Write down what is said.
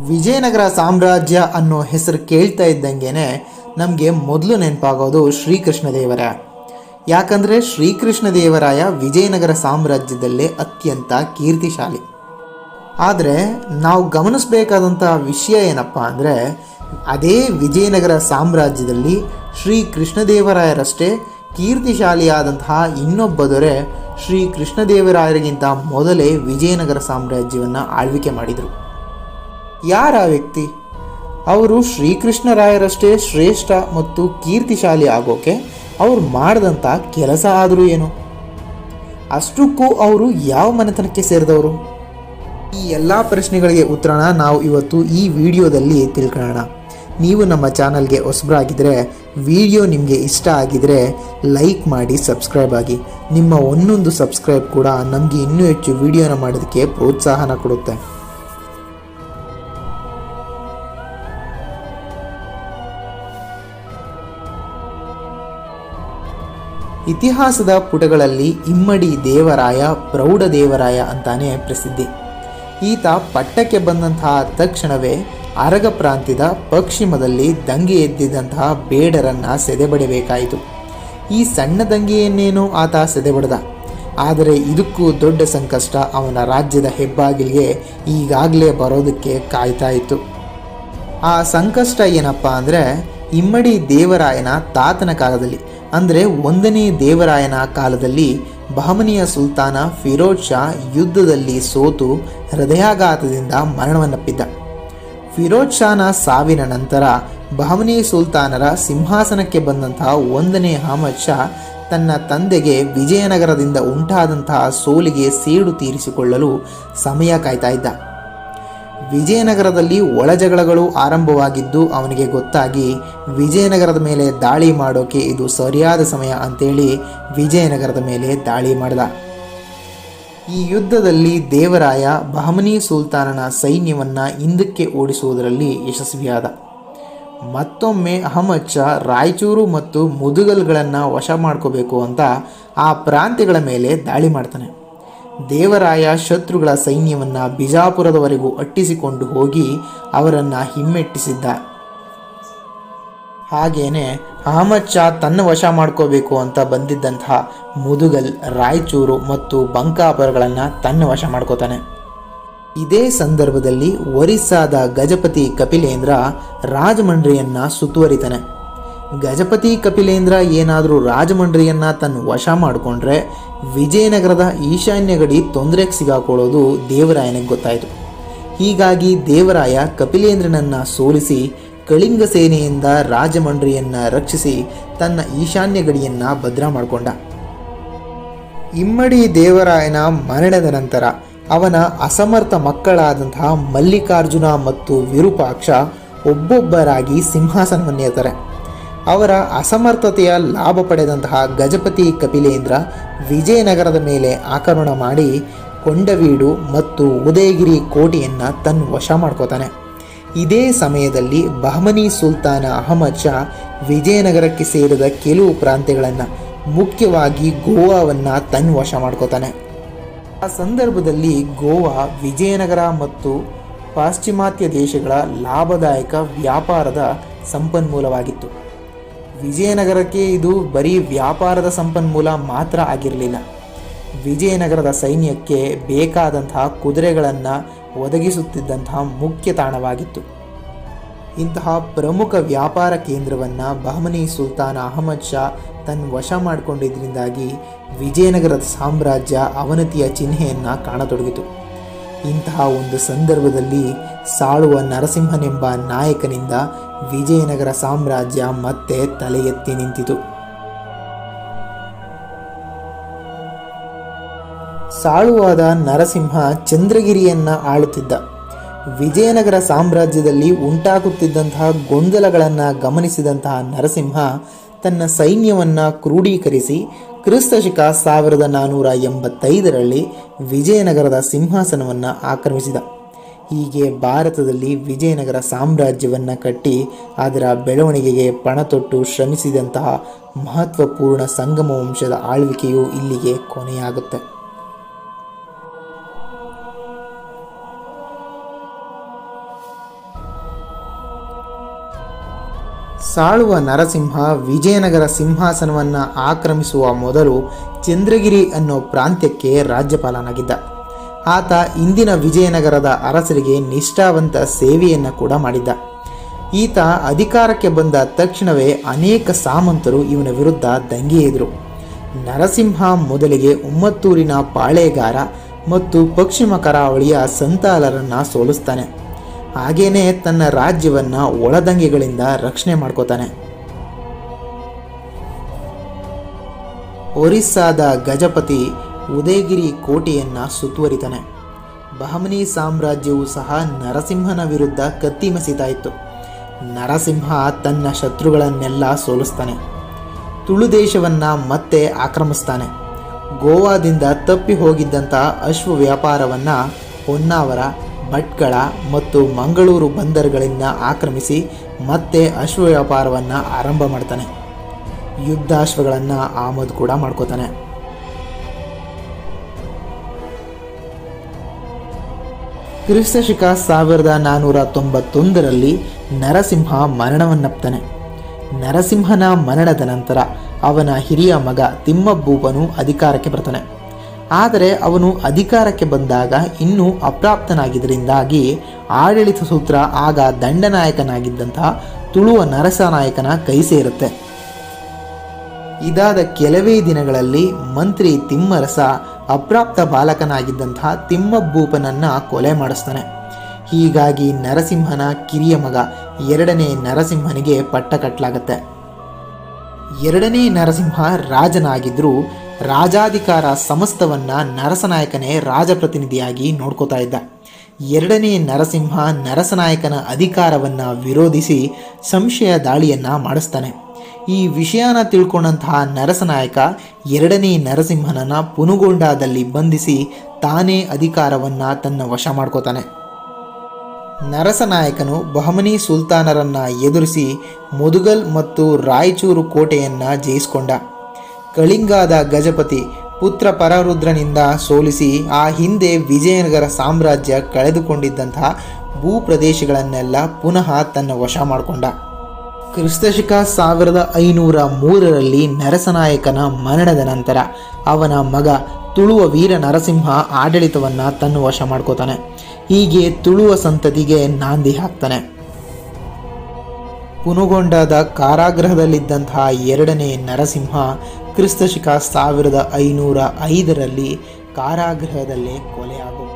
ವಿಜಯನಗರ ಸಾಮ್ರಾಜ್ಯ ಅನ್ನೋ ಹೆಸರು ಕೇಳ್ತಾ ಇದ್ದಂಗೆನೆ ನಮಗೆ ಮೊದಲು ನೆನಪಾಗೋದು ಶ್ರೀಕೃಷ್ಣ ದೇವರಾಯ ಯಾಕಂದರೆ ಶ್ರೀಕೃಷ್ಣ ದೇವರಾಯ ವಿಜಯನಗರ ಸಾಮ್ರಾಜ್ಯದಲ್ಲೇ ಅತ್ಯಂತ ಕೀರ್ತಿಶಾಲಿ. ಆದರೆ ನಾವು ಗಮನಿಸಬೇಕಾದಂಥ ವಿಷಯ ಏನಪ್ಪ ಅಂದರೆ ಅದೇ ವಿಜಯನಗರ ಸಾಮ್ರಾಜ್ಯದಲ್ಲಿ ಶ್ರೀ ಕೃಷ್ಣದೇವರಾಯರಷ್ಟೇ ಕೀರ್ತಿಶಾಲಿಯಾದಂತಹ ಇನ್ನೊಬ್ಬ ದೊರೆ ಶ್ರೀ ಕೃಷ್ಣದೇವರಾಯರಿಗಿಂತ ಮೊದಲೇ ವಿಜಯನಗರ ಸಾಮ್ರಾಜ್ಯವನ್ನು ಆಳ್ವಿಕೆ ಮಾಡಿದರು. ಯಾರ ಆ ವ್ಯಕ್ತಿ? ಅವರು ಶ್ರೀಕೃಷ್ಣರಾಯರಷ್ಟೇ ಶ್ರೇಷ್ಠ ಮತ್ತು ಕೀರ್ತಿಶಾಲಿ ಆಗೋಕೆ ಅವ್ರು ಮಾಡಿದಂಥ ಕೆಲಸ ಆದರೂ ಏನು? ಅಷ್ಟಕ್ಕೂ ಅವರು ಯಾವ ಮನೆತನಕ್ಕೆ ಸೇರಿದವರು? ಈ ಎಲ್ಲ ಪ್ರಶ್ನೆಗಳಿಗೆ ಉತ್ತರನ ನಾವು ಇವತ್ತು ಈ ವಿಡಿಯೋದಲ್ಲಿ ತಿಳ್ಕೊಳ್ಳೋಣ. ನೀವು ನಮ್ಮ ಚಾನಲ್ಗೆ ಹೊಸಬರಾಗಿದ್ದರೆ ವಿಡಿಯೋ ನಿಮಗೆ ಇಷ್ಟ ಆಗಿದರೆ ಲೈಕ್ ಮಾಡಿ, ಸಬ್ಸ್ಕ್ರೈಬ್ ಆಗಿ. ನಿಮ್ಮ ಒಂದೊಂದು ಸಬ್ಸ್ಕ್ರೈಬ್ ಕೂಡ ನಮಗೆ ಇನ್ನೂ ಹೆಚ್ಚು ವಿಡಿಯೋನ ಮಾಡೋದಕ್ಕೆ ಪ್ರೋತ್ಸಾಹನ ಕೊಡುತ್ತೆ. ಇತಿಹಾಸದ ಪುಟಗಳಲ್ಲಿ ಇಮ್ಮಡಿ ದೇವರಾಯ, ಪ್ರೌಢ ದೇವರಾಯ ಅಂತಾನೆ ಪ್ರಸಿದ್ಧಿ. ಈತ ಪಟ್ಟಕ್ಕೆ ಬಂದಂತಹ ತಕ್ಷಣವೇ ಅರಗ ಪ್ರಾಂತ್ಯದ ಪಶ್ಚಿಮದಲ್ಲಿ ದಂಗೆ ಎದ್ದಿದ್ದಂತಹ ಬೇಡರನ್ನ ಸೆದೆಬಡಿಬೇಕಾಯಿತು. ಈ ಸಣ್ಣ ದಂಗೆಯನ್ನೇನು ಆತ ಸೆದೆಬಡದ. ಆದರೆ ಇದಕ್ಕೂ ದೊಡ್ಡ ಸಂಕಷ್ಟ ಅವನ ರಾಜ್ಯದ ಹೆಬ್ಬಾಗಿಲಿಗೆ ಈಗಾಗಲೇ ಬರೋದಕ್ಕೆ ಕಾಯ್ತಾ ಇತ್ತು. ಆ ಸಂಕಷ್ಟ ಏನಪ್ಪ ಅಂದರೆ, ಇಮ್ಮಡಿ ದೇವರಾಯನ ತಾತನ ಕಾಲದಲ್ಲಿ. ಅಂದರೆ ಒಂದನೇ ದೇವರಾಯನ ಕಾಲದಲ್ಲಿ ಬಹಮನಿಯ ಸುಲ್ತಾನ ಫಿರೋಜ್ ಶಾ ಯುದ್ಧದಲ್ಲಿ ಸೋತು ಹೃದಯಾಘಾತದಿಂದ ಮರಣವನ್ನಪ್ಪಿದ್ದ. ಫಿರೋಜ್ ಶಾನ ಸಾವಿನ ನಂತರ ಬಹಮನಿ ಸುಲ್ತಾನರ ಸಿಂಹಾಸನಕ್ಕೆ ಬಂದಂತಹ ಒಂದನೇ ಅಹಮದ್ ಶಾ ತನ್ನ ತಂದೆಗೆ ವಿಜಯನಗರದಿಂದ ಉಂಟಾದಂತಹ ಸೋಲಿಗೆ ಸೇಡು ತೀರಿಸಿಕೊಳ್ಳಲು ಸಮಯ ಕಾಯ್ತಾ ಇದ್ದ. ವಿಜಯನಗರದಲ್ಲಿ ಒಳಜಗಳಗಳು ಆರಂಭವಾಗಿದ್ದು ಅವನಿಗೆ ಗೊತ್ತಾಗಿ ವಿಜಯನಗರದ ಮೇಲೆ ದಾಳಿ ಮಾಡೋಕೆ ಇದು ಸರಿಯಾದ ಸಮಯ ಅಂತೇಳಿ ವಿಜಯನಗರದ ಮೇಲೆ ದಾಳಿ ಮಾಡಿದ. ಈ ಯುದ್ಧದಲ್ಲಿ ದೇವರಾಯ ಬಹಮನಿ ಸುಲ್ತಾನನ ಸೈನ್ಯವನ್ನು ಹಿಂದಕ್ಕೆ ಓಡಿಸುವುದರಲ್ಲಿ ಯಶಸ್ವಿಯಾದ. ಮತ್ತೊಮ್ಮೆ ಅಹಮದ್ ಶಾ ರಾಯಚೂರು ಮತ್ತು ಮುದುಗಲ್ಗಳನ್ನು ವಶ ಮಾಡ್ಕೋಬೇಕು ಅಂತ ಆ ಪ್ರಾಂತ್ಯಗಳ ಮೇಲೆ ದಾಳಿ ಮಾಡ್ತಾನೆ. ದೇವರಾಯ ಶತ್ರುಗಳ ಸೈನ್ಯವನ್ನು ಬಿಜಾಪುರದವರೆಗೂ ಅಟ್ಟಿಸಿಕೊಂಡು ಹೋಗಿ ಅವರನ್ನು ಹಿಮ್ಮೆಟ್ಟಿಸಿದ್ದ. ಹಾಗೇನೆ ಅಹಮದ್ ಶಾ ತನ್ನ ವಶ ಮಾಡ್ಕೋಬೇಕು ಅಂತ ಬಂದಿದ್ದಂತಹ ಮುದುಗಲ್ ರಾಯಚೂರು ಮತ್ತು ಬಂಕಾಪುರಗಳನ್ನು ತನ್ನ ವಶ ಮಾಡ್ಕೋತಾನೆ. ಇದೇ ಸಂದರ್ಭದಲ್ಲಿ ಒರಿಸ್ಸಾದ ಗಜಪತಿ ಕಪಿಲೇಂದ್ರ ರಾಜಮಂಡ್ರಿಯನ್ನ ಸುತ್ತುವರಿತಾನೆ. ಗಜಪತಿ ಕಪಿಲೇಂದ್ರ ಏನಾದರೂ ರಾಜಮಂಡ್ರಿಯನ್ನ ತನ್ನ ವಶ ಮಾಡಿಕೊಂಡ್ರೆ ವಿಜಯನಗರದ ಈಶಾನ್ಯ ಗಡಿ ತೊಂದರೆಗೆ ಸಿಗಾಕೊಳ್ಳೋದು ದೇವರಾಯನಿಗೆ ಗೊತ್ತಾಯಿತು. ಹೀಗಾಗಿ ದೇವರಾಯ ಕಪಿಲೇಂದ್ರನನ್ನ ಸೋಲಿಸಿ ಕಳಿಂಗ ಸೇನೆಯಿಂದ ರಾಜಮಂಡ್ರಿಯನ್ನ ರಕ್ಷಿಸಿ ತನ್ನ ಈಶಾನ್ಯ ಗಡಿಯನ್ನ ಭದ್ರ ಮಾಡಿಕೊಂಡ. ಇಮ್ಮಡಿ ದೇವರಾಯನ ಮರಣದ ನಂತರ ಅವನ ಅಸಮರ್ಥ ಮಕ್ಕಳಾದಂತಹ ಮಲ್ಲಿಕಾರ್ಜುನ ಮತ್ತು ವಿರೂಪಾಕ್ಷ ಒಬ್ಬೊಬ್ಬರಾಗಿ ಸಿಂಹಾಸನವನ್ನೇತಾರೆ. ಅವರ ಅಸಮರ್ಥತೆಯ ಲಾಭ ಪಡೆದಂತಹ ಗಜಪತಿ ಕಪಿಲೇಂದ್ರ ವಿಜಯನಗರದ ಮೇಲೆ ಆಕ್ರಮಣ ಮಾಡಿ ಕೊಂಡವೀಡು ಮತ್ತು ಉದಯಗಿರಿ ಕೋಟೆಯನ್ನು ತನ್ನ ವಶ ಮಾಡ್ಕೋತಾನೆ. ಇದೇ ಸಮಯದಲ್ಲಿ ಬಹಮನಿ ಸುಲ್ತಾನ ಅಹಮದ್ ಶಾ ವಿಜಯನಗರಕ್ಕೆ ಸೇರಿದ ಕೆಲವು ಪ್ರಾಂತ್ಯಗಳನ್ನು ಮುಖ್ಯವಾಗಿ ಗೋವಾವನ್ನು ತನ್ನ ವಶ ಮಾಡ್ಕೋತಾನೆ. ಆ ಸಂದರ್ಭದಲ್ಲಿ ಗೋವಾ, ವಿಜಯನಗರ ಮತ್ತು ಪಾಶ್ಚಿಮಾತ್ಯ ದೇಶಗಳ ಲಾಭದಾಯಕ ವ್ಯಾಪಾರದ ಸಂಪನ್ಮೂಲವಾಗಿತ್ತು. ವಿಜಯನಗರಕ್ಕೆ ಇದು ಬರೀ ವ್ಯಾಪಾರದ ಸಂಪನ್ಮೂಲ ಮಾತ್ರ ಆಗಿರಲಿಲ್ಲ. ವಿಜಯನಗರದ ಸೈನ್ಯಕ್ಕೆ ಬೇಕಾದಂತಹ ಕುದುರೆಗಳನ್ನು ಒದಗಿಸುತ್ತಿದ್ದಂತಹ ಮುಖ್ಯ ತಾಣವಾಗಿತ್ತು. ಇಂತಹ ಪ್ರಮುಖ ವ್ಯಾಪಾರ ಕೇಂದ್ರವನ್ನು ಬಹಮನಿ ಸುಲ್ತಾನ್ ಅಹಮದ್ ಶಾ ತನ್ನ ವಶ ಮಾಡಿಕೊಂಡಿದ್ದರಿಂದಾಗಿ ವಿಜಯನಗರದ ಸಾಮ್ರಾಜ್ಯ ಅವನತಿಯ ಚಿಹ್ನೆಯನ್ನು ಕಾಣತೊಡಗಿತು. ಇಂತಹ ಒಂದು ಸಂದರ್ಭದಲ್ಲಿ ಸಾಳುವ ನರಸಿಂಹನೆಂಬ ನಾಯಕನಿಂದ ವಿಜಯನಗರ ಸಾಮ್ರಾಜ್ಯ ಮತ್ತೆ ತಲೆ ಎತ್ತಿ ನಿಂತಿತು. ಸಾಳುವಾದ ನರಸಿಂಹ ಚಂದ್ರಗಿರಿಯನ್ನ ಆಳುತ್ತಿದ್ದ. ವಿಜಯನಗರ ಸಾಮ್ರಾಜ್ಯದಲ್ಲಿ ಉಂಟಾಗುತ್ತಿದ್ದಂತಹ ಗೊಂದಲಗಳನ್ನು ಗಮನಿಸಿದಂತಹ ನರಸಿಂಹ ತನ್ನ ಸೈನ್ಯವನ್ನು ಕ್ರೋಢೀಕರಿಸಿ ಕ್ರಿಸ್ತಶಕ ಸಾವಿರದ ನಾನ್ನೂರ ಎಂಬತ್ತೈದರಲ್ಲಿ ವಿಜಯನಗರದ ಸಿಂಹಾಸನವನ್ನು ಆಕ್ರಮಿಸಿದ. ಹೀಗೆ ಭಾರತದಲ್ಲಿ ವಿಜಯನಗರ ಸಾಮ್ರಾಜ್ಯವನ್ನು ಕಟ್ಟಿ ಅದರ ಬೆಳವಣಿಗೆಗೆ ಪಣತೊಟ್ಟು ಶ್ರಮಿಸಿದಂತಹ ಮಹತ್ವಪೂರ್ಣ ಸಂಗಮ ವಂಶದ ಆಳ್ವಿಕೆಯು ಇಲ್ಲಿಗೆ ಕೊನೆಯಾಗುತ್ತೆ. ಸಾಳುವ ನರಸಿಂಹ ವಿಜಯನಗರ ಸಿಂಹಾಸನವನ್ನು ಆಕ್ರಮಿಸುವ ಮೊದಲು ಚಂದ್ರಗಿರಿ ಅನ್ನೋ ಪ್ರಾಂತ್ಯಕ್ಕೆ ರಾಜ್ಯಪಾಲನಾಗಿದ್ದ. ಆತ ಇಂದಿನ ವಿಜಯನಗರದ ಅರಸರಿಗೆ ನಿಷ್ಠಾವಂತ ಸೇವೆಯನ್ನು ಕೂಡ ಮಾಡಿದ್ದ. ಈತ ಅಧಿಕಾರಕ್ಕೆ ಬಂದ ತಕ್ಷಣವೇ ಅನೇಕ ಸಾಮಂತರು ಇವನ ವಿರುದ್ಧ ದಂಗೆ ನರಸಿಂಹ ಮೊದಲಿಗೆ ಉಮ್ಮತ್ತೂರಿನ ಪಾಳೇಗಾರ ಮತ್ತು ಪಶ್ಚಿಮ ಕರಾವಳಿಯ ಸಂತಾಲರನ್ನ ಸೋಲಿಸ್ತಾನೆ. ಹಾಗೇನೆ ತನ್ನ ರಾಜ್ಯವನ್ನ ಒಳದಂಗೆಗಳಿಂದ ರಕ್ಷಣೆ ಮಾಡ್ಕೋತಾನೆ. ಒರಿಸ್ಸಾದ ಗಜಪತಿ ಉದಯಗಿರಿ ಕೋಟೆಯನ್ನ ಸುತ್ತುವರಿತಾನೆ. ಬಹಮನಿ ಸಾಮ್ರಾಜ್ಯವು ಸಹ ನರಸಿಂಹನ ವಿರುದ್ಧ ಕತ್ತಿ ಮಸಿತಾಯಿತು ನರಸಿಂಹ ತನ್ನ ಶತ್ರುಗಳನ್ನೆಲ್ಲ ಸೋಲಿಸ್ತಾನೆ. ತುಳು ದೇಶವನ್ನ ಮತ್ತೆ ಆಕ್ರಮಿಸ್ತಾನೆ. ಗೋವಾದಿಂದ ತಪ್ಪಿ ಹೋಗಿದ್ದಂಥ ಅಶ್ವ ವ್ಯಾಪಾರವನ್ನ ಹೊನ್ನಾವರ ಭಟ್ಕಳ ಮತ್ತು ಮಂಗಳೂರು ಬಂದರುಗಳಿಂದ ಆಕ್ರಮಿಸಿ ಮತ್ತೆ ಅಶ್ವ ವ್ಯಾಪಾರವನ್ನು ಆರಂಭ ಮಾಡ್ತಾನೆ. ಯುದ್ಧಾಶ್ವಗಳನ್ನು ಆಮದು ಕೂಡ ಮಾಡ್ಕೋತಾನೆ. ಕ್ರಿಸ್ತಶಕ ಸಾವಿರದ ನಾನ್ನೂರ ತೊಂಬತ್ತೊಂದರಲ್ಲಿ ನರಸಿಂಹ ಮರಣವನ್ನಪ್ತಾನೆ ನರಸಿಂಹನ ಮರಣದ ನಂತರ ಅವನ ಹಿರಿಯ ಮಗ ತಿಮ್ಮಬ್ಬೂಪನು ಅಧಿಕಾರಕ್ಕೆ ಬರ್ತಾನೆ. ಆದರೆ ಅವನು ಅಧಿಕಾರಕ್ಕೆ ಬಂದಾಗ ಇನ್ನೂ ಅಪ್ರಾಪ್ತನಾಗಿದ್ದರಿಂದಾಗಿ ಆಡಳಿತ ಸೂತ್ರ ಆಗ ದಂಡನಾಯಕನಾಗಿದ್ದಂತಹ ತುಳುವ ನರಸನಾಯಕನ ಕೈ ಸೇರುತ್ತೆ. ಇದಾದ ಕೆಲವೇ ದಿನಗಳಲ್ಲಿ ಮಂತ್ರಿ ತಿಮ್ಮರಸ ಅಪ್ರಾಪ್ತ ಬಾಲಕನಾಗಿದ್ದಂತಹ ತಿಮ್ಮಬ್ಬೂಪನನ್ನ ಕೊಲೆ ಮಾಡಿಸ್ತಾನೆ. ಹೀಗಾಗಿ ನರಸಿಂಹನ ಕಿರಿಯ ಮಗ ಎರಡನೇ ನರಸಿಂಹನಿಗೆ ಪಟ್ಟ ಕಟ್ಟಲಾಗತ್ತೆ ಎರಡನೇ ನರಸಿಂಹ ರಾಜನಾಗಿದ್ದರೂ ರಾಜಾಧಿಕಾರ ಸಮಸ್ತವನ್ನ ನರಸನಾಯಕನೇ ರಾಜಪ್ರತಿನಿಧಿಯಾಗಿ ನೋಡ್ಕೋತಾ ಇದ್ದ. ಎರಡನೇ ನರಸಿಂಹ ನರಸನಾಯಕನ ಅಧಿಕಾರವನ್ನ ವಿರೋಧಿಸಿ ಸಂಶಯ ದಾಳಿಯನ್ನು ಮಾಡಿಸ್ತಾನೆ. ಈ ವಿಷಯನ ತಿಳ್ಕೊಂಡಂತಹ ನರಸನಾಯಕ ಎರಡನೇ ನರಸಿಂಹನನ್ನ ಪುನುಗೊಂಡಾದಲ್ಲಿ ಬಂಧಿಸಿ ತಾನೇ ಅಧಿಕಾರವನ್ನ ತನ್ನ ವಶ ಮಾಡ್ಕೋತಾನೆ. ನರಸನಾಯಕನು ಬಹಮನಿ ಸುಲ್ತಾನರನ್ನ ಎದುರಿಸಿ ಮುದುಗಲ್ ಮತ್ತು ರಾಯಚೂರು ಕೋಟೆಯನ್ನ ಜಯಿಸಿಕೊಂಡ. ಕಳಿಂಗಾದ ಗಜಪತಿ ಪುತ್ರ ಪರರುದ್ರನಿಂದ ಸೋಲಿಸಿ ಆ ಹಿಂದೆ ವಿಜಯನಗರ ಸಾಮ್ರಾಜ್ಯ ಕಳೆದುಕೊಂಡಿದ್ದಂತಹ ಭೂಪ್ರದೇಶಗಳನ್ನೆಲ್ಲ ಪುನಃ ತನ್ನ ವಶ ಮಾಡಿಕೊಂಡ. ಕ್ರಿಸ್ತಶಿಕ ಸಾವಿರದ ಐನೂರ ಮೂರರಲ್ಲಿ ನರಸನಾಯಕನ ಮರಣದ ನಂತರ ಅವನ ಮಗ ತುಳುವ ವೀರ ನರಸಿಂಹ ಆಡಳಿತವನ್ನು ತನ್ನ ವಶ ಮಾಡ್ಕೋತಾನೆ. ಹೀಗೆ ತುಳುವ ಸಂತತಿಗೆ ನಾಂದಿ ಹಾಕ್ತಾನೆ. ಪುನುಗೊಂಡಾದ ಕಾರಾಗೃಹದಲ್ಲಿದ್ದಂತಹ ಎರಡನೇ ನರಸಿಂಹ ಕ್ರಿಸ್ತಶಕ ಸಾವಿರದ ಐನೂರ ಐದರಲ್ಲಿ ಕಾರಾಗೃಹದಲ್ಲೇ ಕೊಲೆಯಾಗೋಗ್ತಾನೆ